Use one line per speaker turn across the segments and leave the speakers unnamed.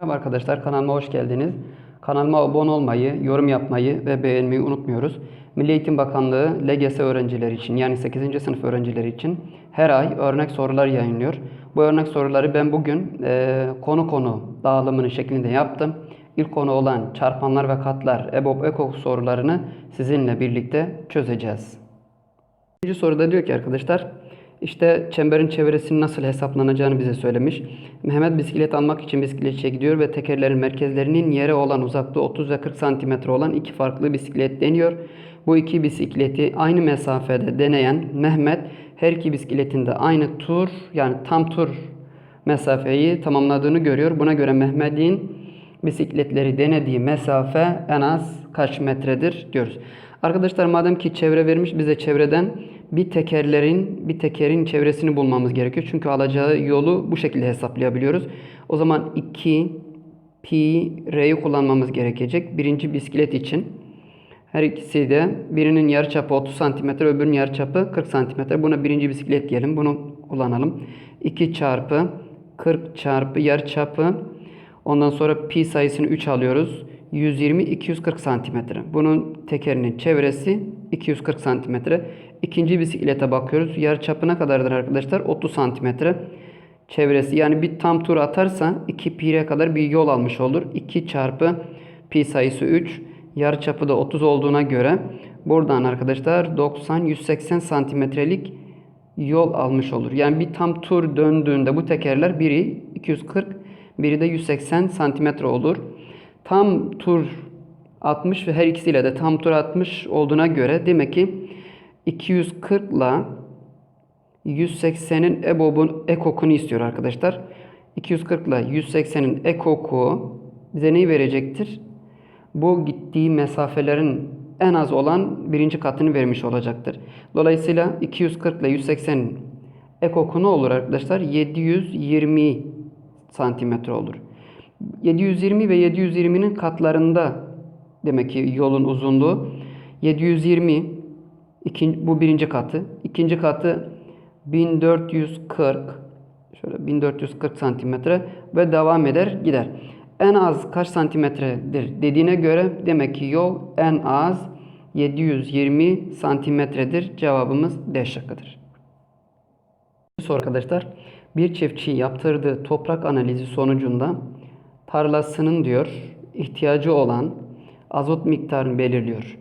Merhaba arkadaşlar kanalıma hoş geldiniz. Kanalıma abone olmayı, yorum yapmayı ve beğenmeyi unutmuyoruz. Milli Eğitim Bakanlığı LGS öğrencileri için yani 8. sınıf öğrencileri için her ay örnek sorular yayınlıyor. Bu örnek soruları ben bugün e, konu konu dağılımının şeklinde yaptım. İlk konu olan çarpanlar ve katlar EBOB EKOK sorularını sizinle birlikte çözeceğiz. İkinci soruda diyor ki arkadaşlar işte çemberin çevresinin nasıl hesaplanacağını bize söylemiş. Mehmet bisiklet almak için bisikletçiye gidiyor ve tekerlerin merkezlerinin yere olan uzaklığı 30 ve 40 santimetre olan iki farklı bisiklet deniyor. Bu iki bisikleti aynı mesafede deneyen Mehmet her iki bisikletinde aynı tur yani tam tur mesafeyi tamamladığını görüyor. Buna göre Mehmet'in bisikletleri denediği mesafe en az kaç metredir diyoruz. Arkadaşlar madem ki çevre vermiş bize çevreden bir tekerlerin bir tekerin çevresini bulmamız gerekiyor. Çünkü alacağı yolu bu şekilde hesaplayabiliyoruz. O zaman 2 pi r'yi kullanmamız gerekecek. Birinci bisiklet için her ikisi de birinin yarıçapı 30 cm, öbürünün yarıçapı 40 cm. Buna birinci bisiklet diyelim. Bunu kullanalım. 2 çarpı 40 çarpı yarıçapı ondan sonra pi sayısını 3 alıyoruz. 120 240 santimetre. Bunun tekerinin çevresi 240 santimetre. İkinci bisiklete bakıyoruz. Yarı çapı ne kadardır arkadaşlar? 30 santimetre. Çevresi yani bir tam tur atarsa 2 pi'ye kadar bir yol almış olur. 2 çarpı pi sayısı 3. Yarı çapı da 30 olduğuna göre buradan arkadaşlar 90 180 santimetrelik yol almış olur. Yani bir tam tur döndüğünde bu tekerler biri 240 biri de 180 santimetre olur. Tam tur 60 ve her ikisiyle de tam tur 60 olduğuna göre demek ki 240 ile 180'in EBOB'un ekokunu istiyor arkadaşlar. 240 ile 180'in ekoku bize neyi verecektir? Bu gittiği mesafelerin en az olan birinci katını vermiş olacaktır. Dolayısıyla 240 ile 180'in ekoku ne olur arkadaşlar? 720 santimetre olur. 720 ve 720'nin katlarında demek ki yolun uzunluğu 720 ikinci, bu birinci katı. ikinci katı 1440 şöyle 1440 santimetre ve devam eder gider. En az kaç santimetredir dediğine göre demek ki yol en az 720 santimetredir. Cevabımız D şıkkıdır. Soru arkadaşlar. Bir çiftçi yaptırdığı toprak analizi sonucunda tarlasının diyor ihtiyacı olan azot miktarını belirliyor.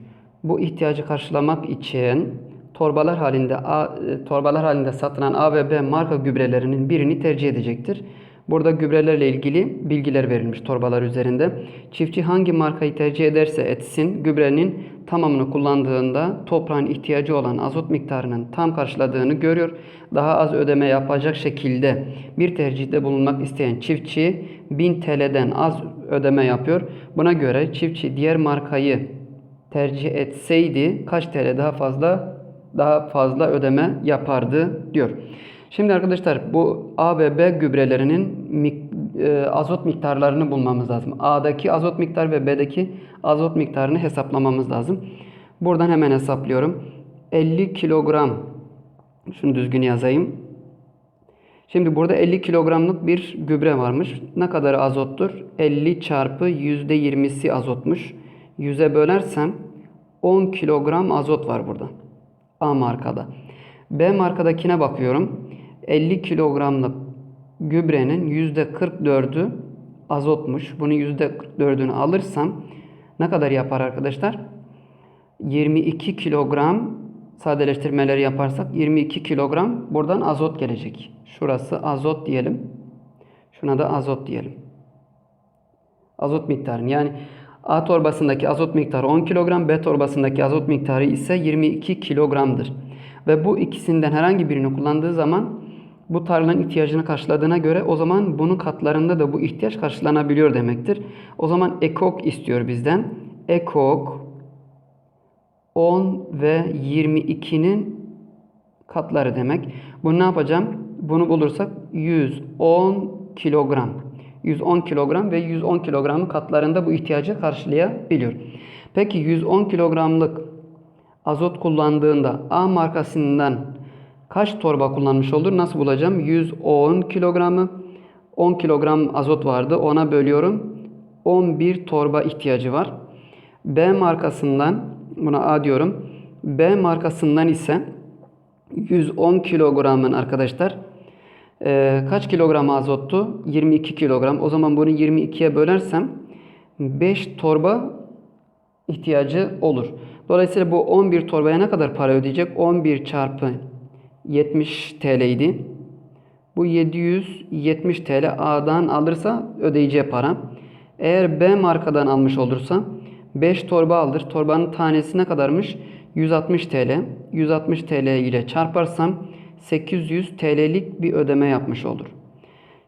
Bu ihtiyacı karşılamak için torbalar halinde A, torbalar halinde satılan A ve B marka gübrelerinin birini tercih edecektir. Burada gübrelerle ilgili bilgiler verilmiş torbalar üzerinde. Çiftçi hangi markayı tercih ederse etsin gübrenin tamamını kullandığında toprağın ihtiyacı olan azot miktarının tam karşıladığını görüyor. Daha az ödeme yapacak şekilde bir tercihte bulunmak isteyen çiftçi 1000 TL'den az ödeme yapıyor. Buna göre çiftçi diğer markayı tercih etseydi kaç TL daha fazla daha fazla ödeme yapardı diyor. Şimdi arkadaşlar bu A ve B gübrelerinin e, azot miktarlarını bulmamız lazım. A'daki azot miktarı ve B'deki azot miktarını hesaplamamız lazım. Buradan hemen hesaplıyorum. 50 kilogram şunu düzgün yazayım. Şimdi burada 50 kilogramlık bir gübre varmış. Ne kadar azottur? 50 çarpı %20'si azotmuş. 100'e bölersem 10 kilogram azot var burada. A markada. B markadakine bakıyorum. 50 kilogramlık gübrenin %44'ü azotmuş. Bunun %44'ünü alırsam ne kadar yapar arkadaşlar? 22 kilogram sadeleştirmeleri yaparsak 22 kilogram buradan azot gelecek. Şurası azot diyelim. Şuna da azot diyelim. Azot miktarı yani A torbasındaki azot miktarı 10 kilogram, B torbasındaki azot miktarı ise 22 kilogramdır. Ve bu ikisinden herhangi birini kullandığı zaman bu tarlanın ihtiyacını karşıladığına göre o zaman bunun katlarında da bu ihtiyaç karşılanabiliyor demektir. O zaman ekok istiyor bizden. Ekok 10 ve 22'nin katları demek. Bunu ne yapacağım? Bunu bulursak 110 kilogram. 110 kilogram ve 110 kilogramın katlarında bu ihtiyacı karşılayabiliyor. Peki 110 kilogramlık azot kullandığında A markasından kaç torba kullanmış olur? Nasıl bulacağım? 110 kilogramı 10 kilogram azot vardı. Ona bölüyorum. 11 torba ihtiyacı var. B markasından buna A diyorum. B markasından ise 110 kilogramın arkadaşlar e, kaç kilogram azottu? 22 kilogram. O zaman bunu 22'ye bölersem 5 torba ihtiyacı olur. Dolayısıyla bu 11 torbaya ne kadar para ödeyecek? 11 çarpı 70 TL idi. Bu 770 TL A'dan alırsa ödeyeceği para. Eğer B markadan almış olursa 5 torba alır. Torbanın tanesi ne kadarmış? 160 TL. 160 TL ile çarparsam 800 TL'lik bir ödeme yapmış olur.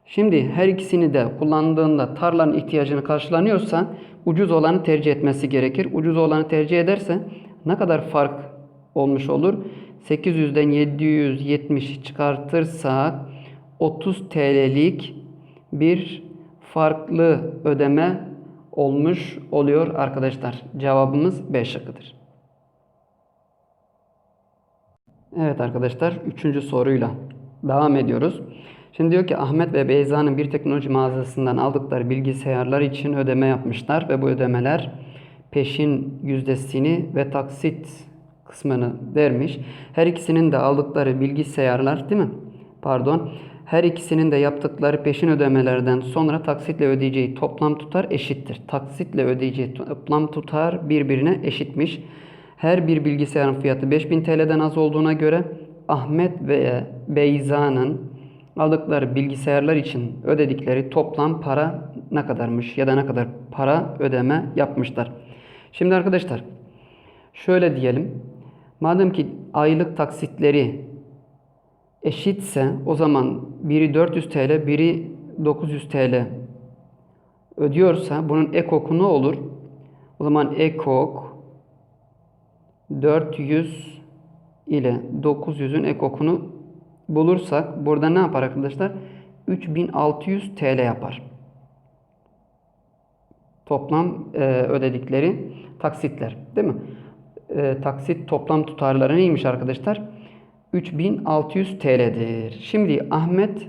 Şimdi her ikisini de kullandığında tarlanın ihtiyacını karşılanıyorsa ucuz olanı tercih etmesi gerekir. Ucuz olanı tercih ederse ne kadar fark olmuş olur? 800'den 770 çıkartırsak 30 TL'lik bir farklı ödeme olmuş oluyor arkadaşlar. Cevabımız B şıkkıdır. Evet arkadaşlar 3. soruyla devam ediyoruz. Şimdi diyor ki Ahmet ve Beyza'nın bir teknoloji mağazasından aldıkları bilgisayarlar için ödeme yapmışlar ve bu ödemeler peşin yüzdesini ve taksit kısmını vermiş. Her ikisinin de aldıkları bilgisayarlar değil mi? Pardon. Her ikisinin de yaptıkları peşin ödemelerden sonra taksitle ödeyeceği toplam tutar eşittir. Taksitle ödeyeceği toplam tutar birbirine eşitmiş. Her bir bilgisayarın fiyatı 5000 TL'den az olduğuna göre Ahmet ve Beyza'nın aldıkları bilgisayarlar için ödedikleri toplam para ne kadarmış ya da ne kadar para ödeme yapmışlar. Şimdi arkadaşlar şöyle diyelim. Madem ki aylık taksitleri eşitse o zaman biri 400 TL, biri 900 TL ödüyorsa bunun ekok ne olur? O zaman ekok 400 ile 900'ün ekokunu bulursak burada ne yapar arkadaşlar? 3600 TL yapar. Toplam e, ödedikleri taksitler değil mi? E, taksit toplam tutarları neymiş arkadaşlar? 3600 TL'dir. Şimdi Ahmet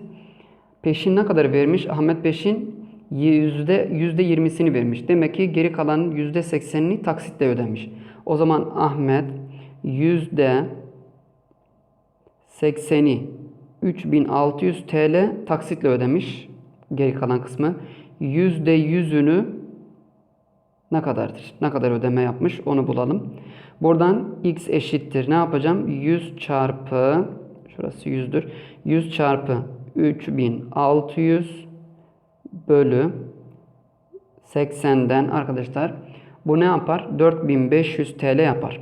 peşin ne kadar vermiş? Ahmet peşin yüzde yüzde 20'sini vermiş. Demek ki geri kalan yüzde 80'ini taksitle ödemiş. O zaman Ahmet yüzde 80'i 3600 TL taksitle ödemiş. Geri kalan kısmı. Yüzde 100'ünü ne kadardır? Ne kadar ödeme yapmış onu bulalım. Buradan x eşittir. Ne yapacağım? 100 çarpı şurası 100'dür. 100 çarpı 3600 bölü 80'den arkadaşlar bu ne yapar? 4500 TL yapar.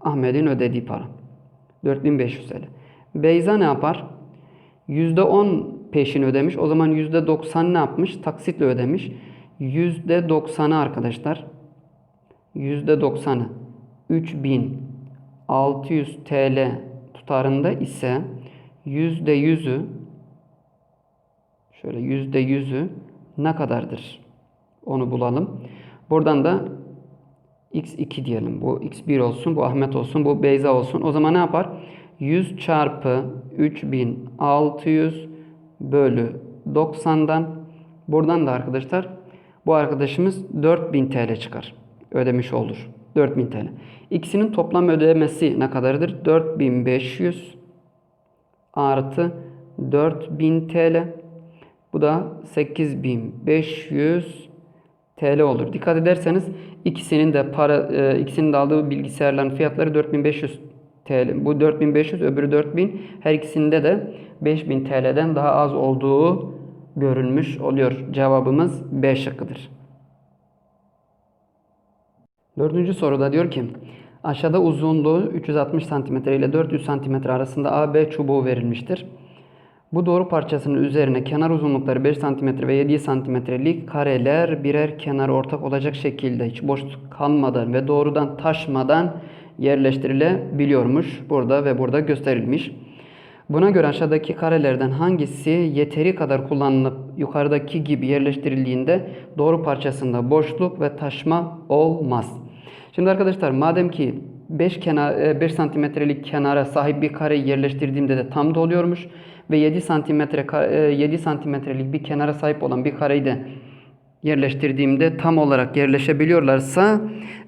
Ahmet'in ödediği para. 4500 TL. Beyza ne yapar? %10 peşin ödemiş. O zaman %90 ne yapmış? Taksitle ödemiş. %90'ı arkadaşlar. %90'ı 3600 TL tutarında ise %100'ü şöyle %100'ü ne kadardır? Onu bulalım. Buradan da x2 diyelim. Bu x1 olsun, bu Ahmet olsun, bu Beyza olsun. O zaman ne yapar? 100 çarpı 3600 bölü 90'dan buradan da arkadaşlar bu arkadaşımız 4000 TL çıkar. Ödemiş olur. 4000 TL. İkisinin toplam ödemesi ne kadardır? 4500 artı 4000 TL. Bu da 8500 TL olur. Dikkat ederseniz ikisinin de para e, ikisinin de aldığı bilgisayarların fiyatları 4500 TL. Bu 4500 öbürü 4000. Her ikisinde de 5000 TL'den daha az olduğu görülmüş oluyor. Cevabımız B şıkkıdır. Dördüncü soruda diyor ki aşağıda uzunluğu 360 cm ile 400 cm arasında AB çubuğu verilmiştir. Bu doğru parçasının üzerine kenar uzunlukları 5 cm ve 7 cm'lik kareler birer kenar ortak olacak şekilde hiç boşluk kalmadan ve doğrudan taşmadan yerleştirilebiliyormuş. Burada ve burada gösterilmiş. Buna göre aşağıdaki karelerden hangisi yeteri kadar kullanılıp yukarıdaki gibi yerleştirildiğinde doğru parçasında boşluk ve taşma olmaz. Şimdi arkadaşlar madem ki 5 kenar 5 santimetrelik kenara sahip bir kareyi yerleştirdiğimde de tam da oluyormuş ve 7 santimetre ka- e, 7 santimetrelik bir kenara sahip olan bir kareyi de yerleştirdiğimde tam olarak yerleşebiliyorlarsa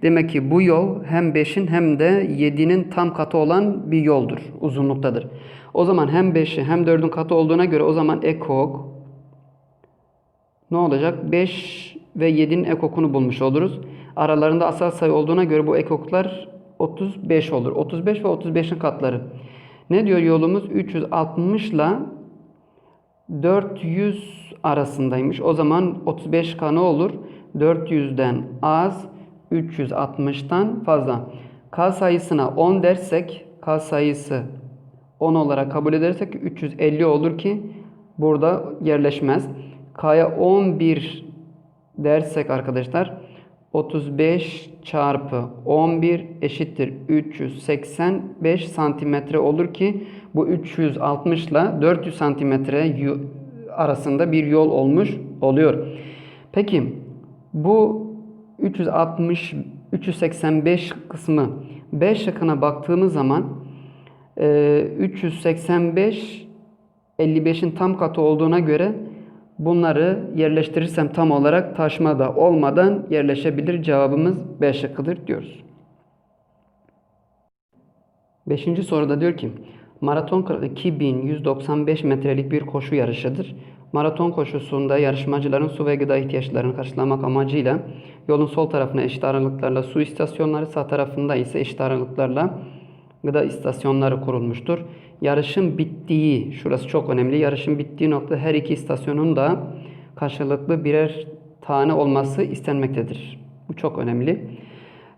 demek ki bu yol hem 5'in hem de 7'nin tam katı olan bir yoldur, uzunluktadır. O zaman hem 5'i hem 4'ün katı olduğuna göre o zaman ekok ne olacak? 5 ve 7'nin ekokunu bulmuş oluruz. Aralarında asal sayı olduğuna göre bu ekoklar 35 olur. 35 ve 35'in katları. Ne diyor yolumuz? 360 ile 400 arasındaymış. O zaman 35K ne olur? 400'den az, 360'tan fazla. K sayısına 10 dersek, K sayısı 10 olarak kabul edersek 350 olur ki burada yerleşmez. K'ya 11 dersek arkadaşlar 35 çarpı 11 eşittir 385 santimetre olur ki bu 360 ile 400 santimetre arasında bir yol olmuş oluyor. Peki bu 360 385 kısmı B şıkkına baktığımız zaman e, 385 55'in tam katı olduğuna göre bunları yerleştirirsem tam olarak taşmada olmadan yerleşebilir. Cevabımız B şıkkıdır diyoruz. Beşinci soruda diyor ki maraton kuralı 2195 metrelik bir koşu yarışıdır. Maraton koşusunda yarışmacıların su ve gıda ihtiyaçlarını karşılamak amacıyla yolun sol tarafına eşit aralıklarla su istasyonları, sağ tarafında ise eşit aralıklarla gıda istasyonları kurulmuştur. Yarışın bittiği, şurası çok önemli. Yarışın bittiği nokta her iki istasyonun da karşılıklı birer tane olması istenmektedir. Bu çok önemli.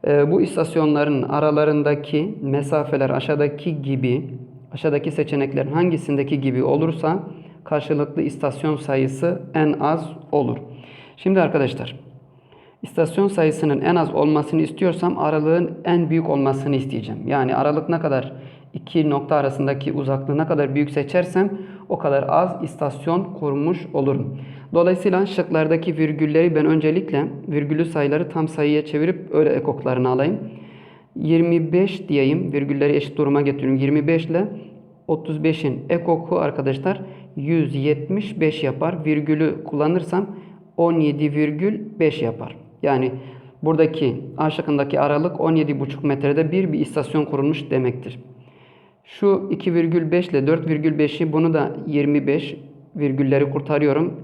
Ee, bu istasyonların aralarındaki mesafeler aşağıdaki gibi, aşağıdaki seçeneklerin hangisindeki gibi olursa karşılıklı istasyon sayısı en az olur. Şimdi arkadaşlar, istasyon sayısının en az olmasını istiyorsam aralığın en büyük olmasını isteyeceğim. Yani aralık ne kadar iki nokta arasındaki uzaklığı ne kadar büyük seçersem o kadar az istasyon kurmuş olurum. Dolayısıyla şıklardaki virgülleri ben öncelikle virgülü sayıları tam sayıya çevirip öyle ekoklarını alayım. 25 diyeyim. Virgülleri eşit duruma getiriyorum. 25 ile 35'in ekoku arkadaşlar 175 yapar. Virgülü kullanırsam 17,5 yapar. Yani buradaki A şıkkındaki aralık 17,5 metrede bir bir istasyon kurulmuş demektir. Şu 2,5 ile 4,5'i bunu da 25 virgülleri kurtarıyorum.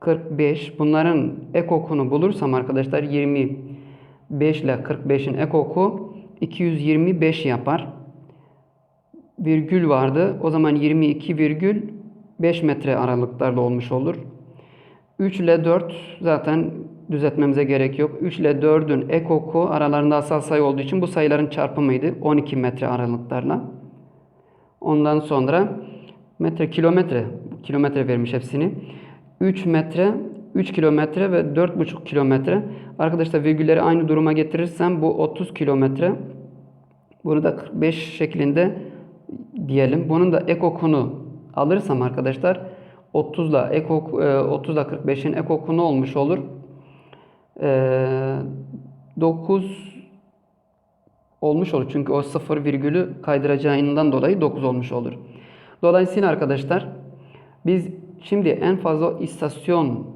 45 bunların ekokunu bulursam arkadaşlar 25 ile 45'in ekoku 225 yapar. Virgül vardı. O zaman 22,5 metre aralıklarla olmuş olur. 3 ile 4 zaten düzeltmemize gerek yok. 3 ile 4'ün ekoku aralarında asal sayı olduğu için bu sayıların çarpımıydı. 12 metre aralıklarla. Ondan sonra metre kilometre kilometre vermiş hepsini. 3 metre 3 kilometre ve 4,5 kilometre. Arkadaşlar virgülleri aynı duruma getirirsem bu 30 kilometre. Bunu da 45 şeklinde diyelim. Bunun da ekokunu alırsam arkadaşlar 30 ile ekok 30 ile 45'in ekoku ne olmuş olur? Ee, 9 olmuş olur. Çünkü o sıfır virgülü kaydıracağından dolayı 9 olmuş olur. Dolayısıyla arkadaşlar biz şimdi en fazla istasyon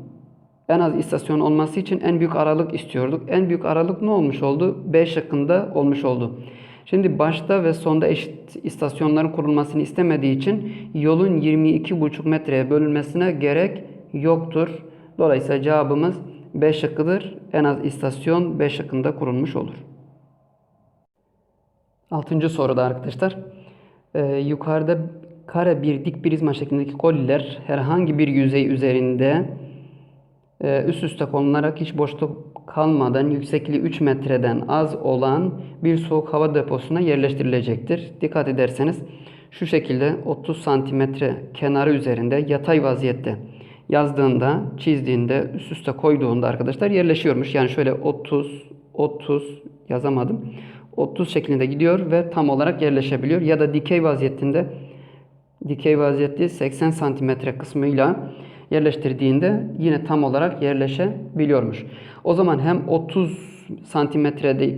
en az istasyon olması için en büyük aralık istiyorduk. En büyük aralık ne olmuş oldu? B şıkkında olmuş oldu. Şimdi başta ve sonda eşit istasyonların kurulmasını istemediği için yolun 22,5 metreye bölünmesine gerek yoktur. Dolayısıyla cevabımız B şıkkıdır. En az istasyon B şıkkında kurulmuş olur. Altıncı soruda arkadaşlar. Ee, yukarıda kare bir dik prizma şeklindeki koliler herhangi bir yüzey üzerinde e, üst üste konularak hiç boşluk kalmadan yüksekliği 3 metreden az olan bir soğuk hava deposuna yerleştirilecektir. Dikkat ederseniz şu şekilde 30 santimetre kenarı üzerinde yatay vaziyette yazdığında, çizdiğinde, üst üste koyduğunda arkadaşlar yerleşiyormuş. Yani şöyle 30, 30 yazamadım. 30 şeklinde gidiyor ve tam olarak yerleşebiliyor. Ya da dikey vaziyetinde dikey vaziyette 80 santimetre kısmıyla yerleştirdiğinde yine tam olarak yerleşebiliyormuş. O zaman hem 30 santimetrede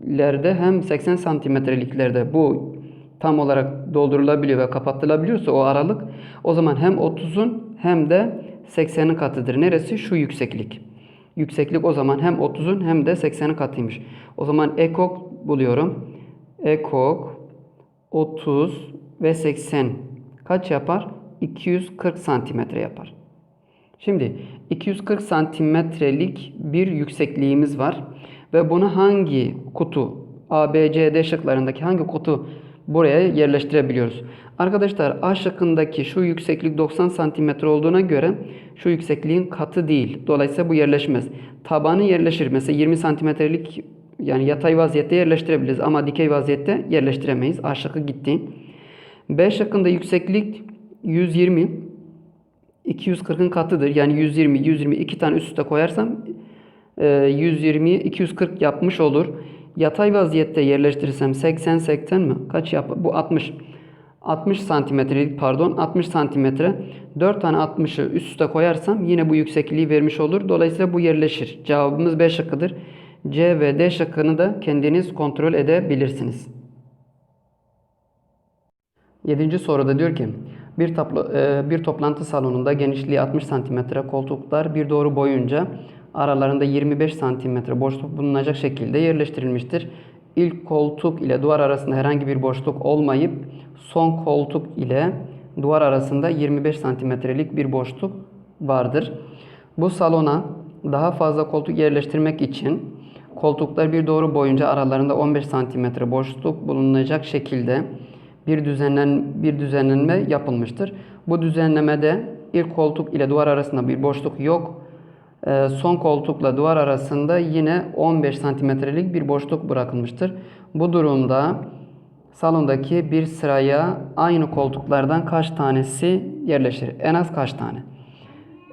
santimetreliklerde hem 80 santimetreliklerde bu tam olarak doldurulabiliyor ve kapatılabiliyorsa o aralık o zaman hem 30'un hem de 80'in katıdır. Neresi? Şu yükseklik. Yükseklik o zaman hem 30'un hem de 80'in katıymış. O zaman ekok buluyorum. Ekok 30 ve 80 kaç yapar? 240 santimetre yapar. Şimdi 240 santimetrelik bir yüksekliğimiz var ve bunu hangi kutu A, B, C, D şıklarındaki hangi kutu buraya yerleştirebiliyoruz? Arkadaşlar A şıkkındaki şu yükseklik 90 santimetre olduğuna göre şu yüksekliğin katı değil. Dolayısıyla bu yerleşmez. Tabanı yerleşir. Mesela 20 santimetrelik yani yatay vaziyette yerleştirebiliriz ama dikey vaziyette yerleştiremeyiz. A şıkkı gitti. B şıkkında yükseklik 120 240'ın katıdır. Yani 120, 120 iki tane üst üste koyarsam 120, 240 yapmış olur. Yatay vaziyette yerleştirirsem 80, 80 mi? Kaç yap? Bu 60. 60 santimetrelik pardon 60 santimetre 4 tane 60'ı üst üste koyarsam yine bu yüksekliği vermiş olur. Dolayısıyla bu yerleşir. Cevabımız B şıkkıdır. C ve D şıkkını da kendiniz kontrol edebilirsiniz. Yedinci soruda diyor ki bir, topla, e, bir toplantı salonunda genişliği 60 cm koltuklar bir doğru boyunca aralarında 25 cm boşluk bulunacak şekilde yerleştirilmiştir. İlk koltuk ile duvar arasında herhangi bir boşluk olmayıp son koltuk ile duvar arasında 25 santimetrelik bir boşluk vardır. Bu salona daha fazla koltuk yerleştirmek için koltuklar bir doğru boyunca aralarında 15 santimetre boşluk bulunacak şekilde bir düzenlen bir düzenlenme yapılmıştır. Bu düzenlemede ilk koltuk ile duvar arasında bir boşluk yok. Ee, son koltukla duvar arasında yine 15 santimetrelik bir boşluk bırakılmıştır. Bu durumda salondaki bir sıraya aynı koltuklardan kaç tanesi yerleşir? En az kaç tane?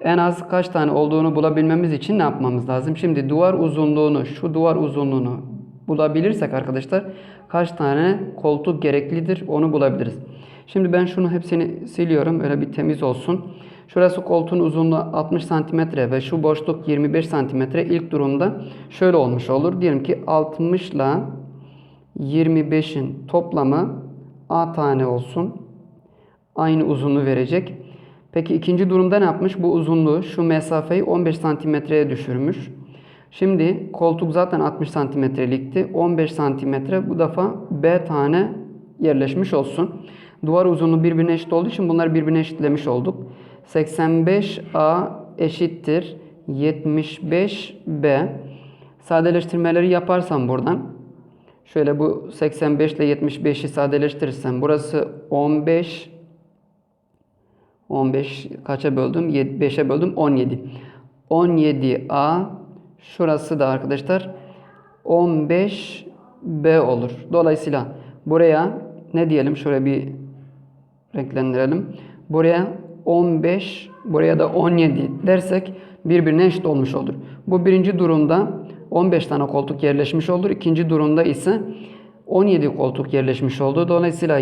En az kaç tane olduğunu bulabilmemiz için ne yapmamız lazım? Şimdi duvar uzunluğunu, şu duvar uzunluğunu bulabilirsek arkadaşlar kaç tane koltuk gereklidir onu bulabiliriz. Şimdi ben şunu hepsini siliyorum. Öyle bir temiz olsun. Şurası koltuğun uzunluğu 60 cm ve şu boşluk 25 cm ilk durumda şöyle olmuş olur. Diyelim ki 60 ile 25'in toplamı A tane olsun. Aynı uzunluğu verecek. Peki ikinci durumda ne yapmış? Bu uzunluğu şu mesafeyi 15 santimetreye düşürmüş. Şimdi koltuk zaten 60 santimetrelikti. 15 santimetre bu defa B tane yerleşmiş olsun. Duvar uzunluğu birbirine eşit olduğu için bunları birbirine eşitlemiş olduk. 85A eşittir 75B. Sadeleştirmeleri yaparsam buradan şöyle bu 85 ile 75'i sadeleştirirsem burası 15 15 kaça böldüm? 5'e böldüm 17. 17A şurası da arkadaşlar 15B olur. Dolayısıyla buraya ne diyelim? Şöyle bir renklendirelim. Buraya 15, buraya da 17 dersek birbirine eşit olmuş olur. Bu birinci durumda 15 tane koltuk yerleşmiş olur. İkinci durumda ise 17 koltuk yerleşmiş oldu. Dolayısıyla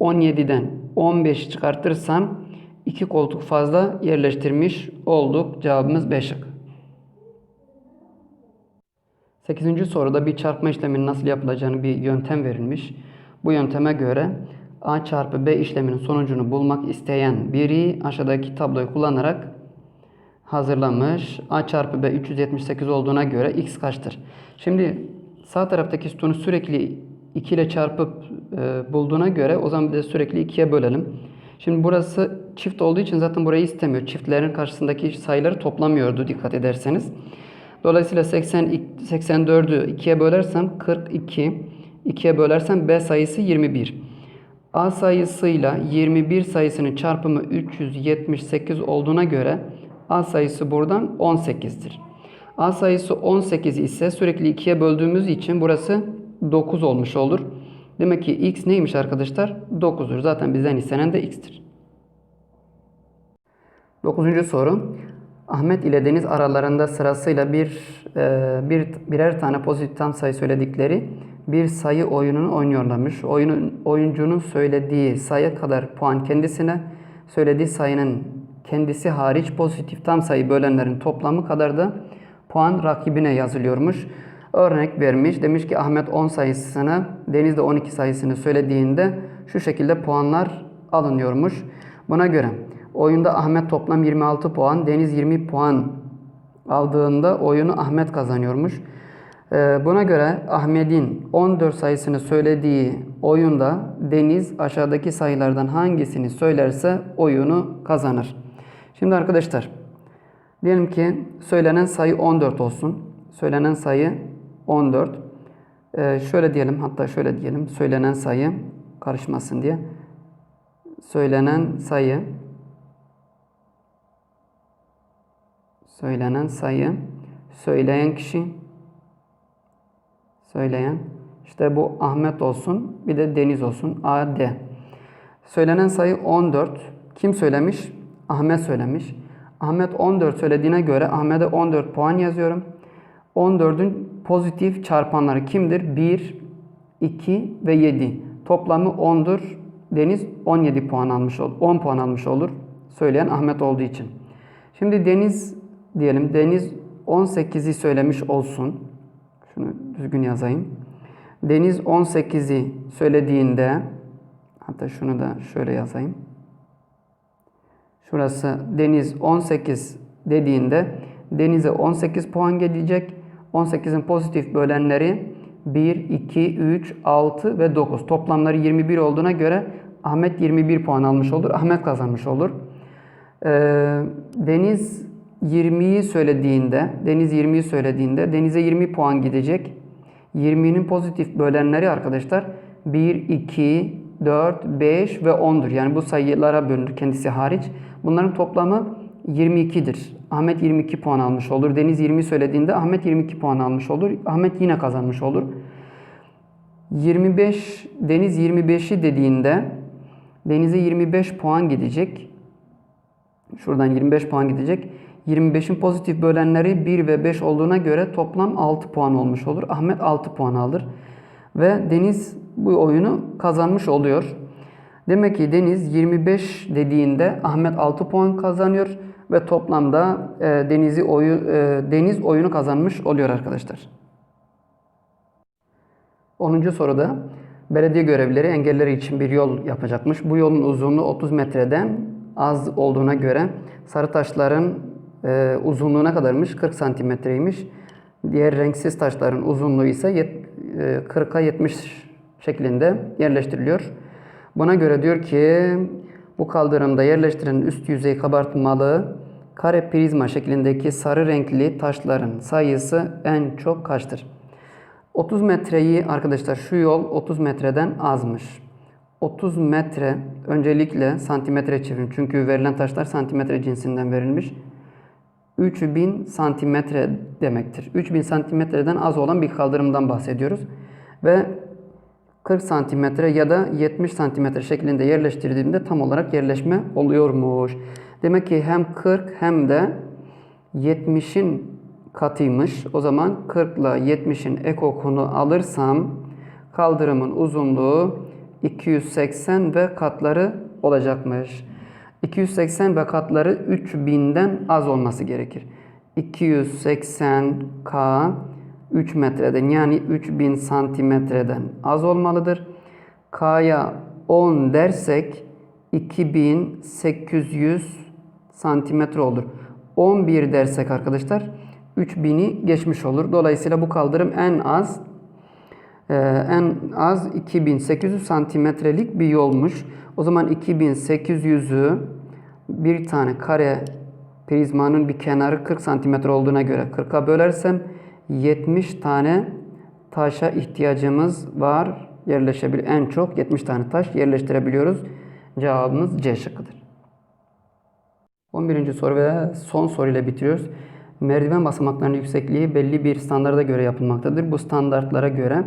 17'den 15 çıkartırsam 2 koltuk fazla yerleştirmiş olduk. Cevabımız B şık. 8. soruda bir çarpma işleminin nasıl yapılacağını bir yöntem verilmiş. Bu yönteme göre A çarpı B işleminin sonucunu bulmak isteyen biri aşağıdaki tabloyu kullanarak hazırlamış. A çarpı B 378 olduğuna göre x kaçtır? Şimdi sağ taraftaki sütunu sürekli 2 ile çarpıp e, bulduğuna göre o zaman bir de sürekli 2'ye bölelim. Şimdi burası çift olduğu için zaten burayı istemiyor. Çiftlerin karşısındaki sayıları toplamıyordu dikkat ederseniz. Dolayısıyla 80, 84'ü 2'ye bölersem 42. 2'ye bölersem B sayısı 21. A sayısıyla 21 sayısının çarpımı 378 olduğuna göre A sayısı buradan 18'dir. A sayısı 18 ise sürekli 2'ye böldüğümüz için burası 9 olmuş olur. Demek ki x neymiş arkadaşlar? 9'dur. Zaten bizden istenen de x'tir. 9. soru. Ahmet ile Deniz aralarında sırasıyla bir, e, bir birer tane pozitif tam sayı söyledikleri bir sayı oyununu oynuyorlarmış. Oyunun, oyuncunun söylediği sayı kadar puan kendisine, söylediği sayının kendisi hariç pozitif tam sayı bölenlerin toplamı kadar da puan rakibine yazılıyormuş. Örnek vermiş. Demiş ki Ahmet 10 sayısını, Deniz de 12 sayısını söylediğinde şu şekilde puanlar alınıyormuş. Buna göre oyunda Ahmet toplam 26 puan, Deniz 20 puan aldığında oyunu Ahmet kazanıyormuş. Ee, Buna göre Ahmet'in 14 sayısını söylediği oyunda Deniz aşağıdaki sayılardan hangisini söylerse oyunu kazanır. Şimdi arkadaşlar diyelim ki söylenen sayı 14 olsun. Söylenen sayı 14. Ee, şöyle diyelim hatta şöyle diyelim söylenen sayı karışmasın diye. Söylenen sayı söylenen sayı söyleyen kişi söyleyen işte bu Ahmet olsun bir de Deniz olsun A D. Söylenen sayı 14. Kim söylemiş? Ahmet söylemiş. Ahmet 14 söylediğine göre Ahmet'e 14 puan yazıyorum. 14'ün pozitif çarpanları kimdir? 1, 2 ve 7. Toplamı 10'dur. Deniz 17 puan almış olur. 10 puan almış olur. Söyleyen Ahmet olduğu için. Şimdi Deniz diyelim. Deniz 18'i söylemiş olsun. Şunu düzgün yazayım. Deniz 18'i söylediğinde hatta şunu da şöyle yazayım. Şurası Deniz 18 dediğinde Deniz'e 18 puan gelecek. 18'in pozitif bölenleri 1, 2, 3, 6 ve 9. Toplamları 21 olduğuna göre Ahmet 21 puan almış olur. Ahmet kazanmış olur. Ee, Deniz 20'yi söylediğinde, Deniz 20'yi söylediğinde Deniz'e 20 puan gidecek. 20'nin pozitif bölenleri arkadaşlar 1, 2, 4, 5 ve 10'dur. Yani bu sayılara bölünür kendisi hariç. Bunların toplamı 22'dir. Ahmet 22 puan almış olur. Deniz 20 söylediğinde Ahmet 22 puan almış olur. Ahmet yine kazanmış olur. 25 Deniz 25'i dediğinde Deniz'e 25 puan gidecek. Şuradan 25 puan gidecek. 25'in pozitif bölenleri 1 ve 5 olduğuna göre toplam 6 puan olmuş olur. Ahmet 6 puan alır. Ve Deniz bu oyunu kazanmış oluyor. Demek ki Deniz 25 dediğinde Ahmet 6 puan kazanıyor ve toplamda e, Deniz'i oyu e, Deniz oyunu kazanmış oluyor arkadaşlar. 10. soruda belediye görevlileri engelleri için bir yol yapacakmış. Bu yolun uzunluğu 30 metreden az olduğuna göre sarı taşların e, uzunluğu ne kadarmış? 40 santimetreymiş. Diğer renksiz taşların uzunluğu ise yet, e, 40'a 70 şeklinde yerleştiriliyor. Buna göre diyor ki bu kaldırımda yerleştirilen üst yüzey kabartmalı kare prizma şeklindeki sarı renkli taşların sayısı en çok kaçtır? 30 metreyi arkadaşlar şu yol 30 metreden azmış. 30 metre öncelikle santimetre çevirin. Çünkü verilen taşlar santimetre cinsinden verilmiş. 3000 santimetre demektir. 3000 santimetreden az olan bir kaldırımdan bahsediyoruz. Ve 40 santimetre ya da 70 santimetre şeklinde yerleştirdiğimde tam olarak yerleşme oluyormuş. Demek ki hem 40 hem de 70'in katıymış. O zaman 40 ile 70'in ekokunu alırsam kaldırımın uzunluğu 280 ve katları olacakmış. 280 ve katları 3000'den az olması gerekir. 280K 3 metreden yani 3000 santimetreden az olmalıdır. K'ya 10 dersek 2800 santimetre olur. 11 dersek arkadaşlar 3000'i geçmiş olur. Dolayısıyla bu kaldırım en az e, en az 2800 santimetrelik bir yolmuş. O zaman 2800'ü bir tane kare prizmanın bir kenarı 40 santimetre olduğuna göre 40'a bölersem 70 tane taşa ihtiyacımız var. Yerleşebilir. En çok 70 tane taş yerleştirebiliyoruz. Cevabımız C şıkkıdır. 11. soru ve son soruyla bitiriyoruz. Merdiven basamaklarının yüksekliği belli bir standarda göre yapılmaktadır. Bu standartlara göre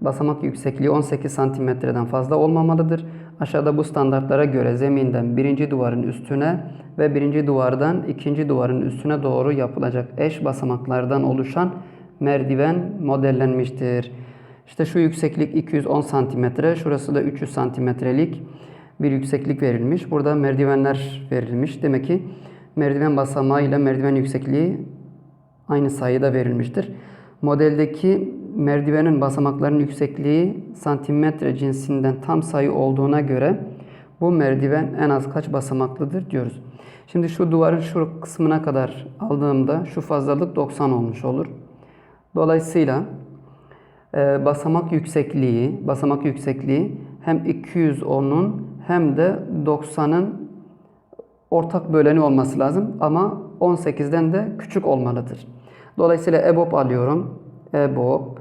basamak yüksekliği 18 santimetreden fazla olmamalıdır. Aşağıda bu standartlara göre zeminden birinci duvarın üstüne ve birinci duvardan ikinci duvarın üstüne doğru yapılacak eş basamaklardan oluşan merdiven modellenmiştir. İşte şu yükseklik 210 santimetre, şurası da 300 santimetrelik bir yükseklik verilmiş. Burada merdivenler verilmiş. Demek ki merdiven basamağı ile merdiven yüksekliği aynı sayıda verilmiştir. Modeldeki merdivenin basamaklarının yüksekliği santimetre cinsinden tam sayı olduğuna göre bu merdiven en az kaç basamaklıdır diyoruz. Şimdi şu duvarın şu kısmına kadar aldığımda şu fazlalık 90 olmuş olur. Dolayısıyla e, basamak yüksekliği, basamak yüksekliği hem 210'un hem de 90'ın ortak böleni olması lazım ama 18'den de küçük olmalıdır. Dolayısıyla EBOB alıyorum. EBOB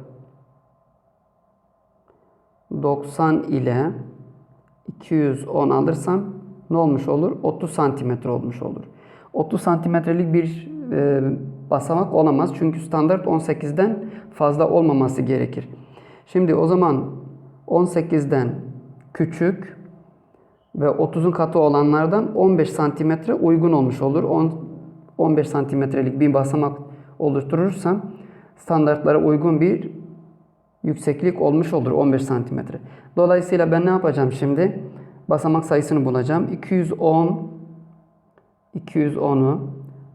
90 ile 210 alırsam ne olmuş olur? 30 santimetre olmuş olur. 30 santimetrelik bir e, basamak olamaz. Çünkü standart 18'den fazla olmaması gerekir. Şimdi o zaman 18'den küçük ve 30'un katı olanlardan 15 santimetre uygun olmuş olur. 10, 15 santimetrelik bir basamak oluşturursam standartlara uygun bir yükseklik olmuş olur 15 santimetre. Dolayısıyla ben ne yapacağım şimdi? Basamak sayısını bulacağım. 210 210'u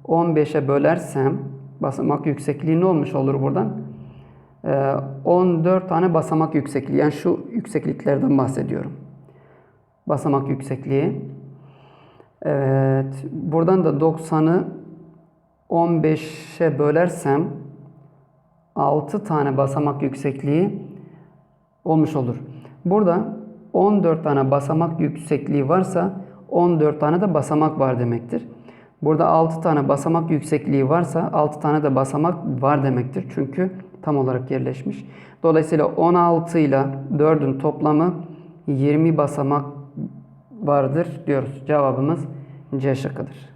15'e bölersem basamak yüksekliği ne olmuş olur buradan? Ee, 14 tane basamak yüksekliği. Yani şu yüksekliklerden bahsediyorum. Basamak yüksekliği. Evet. Buradan da 90'ı 15'e bölersem 6 tane basamak yüksekliği olmuş olur. Burada 14 tane basamak yüksekliği varsa 14 tane de basamak var demektir. Burada 6 tane basamak yüksekliği varsa 6 tane de basamak var demektir. Çünkü tam olarak yerleşmiş. Dolayısıyla 16 ile 4'ün toplamı 20 basamak vardır diyoruz. Cevabımız C şıkkıdır.